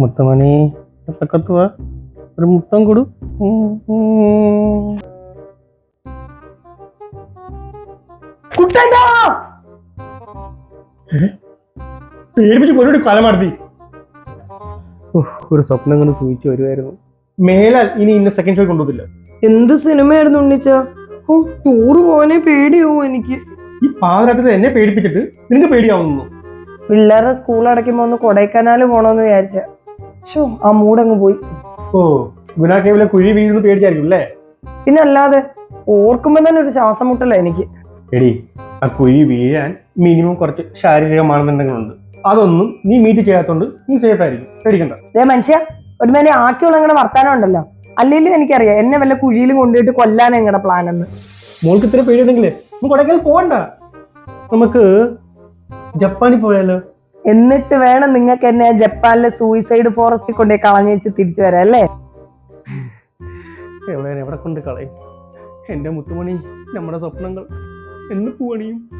മുത്തമണി എത്തക്കത്ത് വാ ഒരു മുത്തം കൊടു. പേടിപ്പിച്ച് കലമാർത്തി ഒരു സ്വപ്നം കൊണ്ട് സൂചിച്ചു വരുമായിരുന്നു മേലാൽ ഇനി ഇന്ന സെക്കൻഡ് ഷോ കൊണ്ടുപോകില്ല എന്ത് സിനിമയായിരുന്നു ഉണ്ണിച്ച? ഓ ടൂറ് പോവാനേ പേടിയാവും എനിക്ക്? ഈ പാതിരാത്രി എന്നെ പേടിപ്പിച്ചിട്ട് നിനക്ക് പേടിയാവുന്നു. പിള്ളേരുടെ സ്കൂൾ അടയ്ക്കുമ്പോ ഒന്ന് കൊടൈക്കനാല് പോണോന്ന് വിചാരിച്ച. ഷോ ആ മൂടങ്ങ് പോയി. ഓ ഗുനാ കേവലെ കുഴി വീഴുന്നു പേടിച്ചായിരിക്കും അല്ലേ? പിന്നെ അല്ലാതെ ഓർക്കുമ്പോ തന്നെ ഒരു ശ്വാസം മുട്ടല എനിക്ക്. എടി ആ കുഴി വീഴാൻ മിനിമം കുറച്ച് ശാരീരിക മാനദണ്ഡങ്ങളുണ്ട് അതൊന്നും നീ മീറ്റ് ചെയ്യാത്തോണ്ട് നീ സേഫ് ആയിരിക്കും. പേടിക്കണ്ട. ദേ മനുഷ്യ ഒരു മേലെ ആക്കിയുള്ള നിങ്ങളുടെ വർത്താനം ഉണ്ടല്ലോ. അല്ലെങ്കിലും എനിക്കറിയാം എന്നെ വല്ല കുഴിയിലും കൊണ്ടുപോയിട്ട് കൊല്ലാൻ നിങ്ങളുടെ പ്ലാൻ എന്ന് മോൾക്ക് ഇത്ര പേടിയുണ്ടെങ്കിലേ നമുക്ക് കൊടൈക്കനാൽ പോകണ്ട നമുക്ക് ജപ്പാനിൽ പോയാലോ? എന്നിട്ട് വേണം നിങ്ങൾക്ക് എന്നെ ജപ്പാനിലെ സൂയിസൈഡ് ഫോറസ്റ്റിൽ കൊണ്ടേ കളഞ്ഞേച്ച് തിരിച്ചു വരാം അല്ലേ? എവിടെ കൊണ്ട് കളയും? എന്റെ മുത്തുമണി നമ്മുടെ സ്വപ്നങ്ങൾ എന്ന് പൂവണിയും.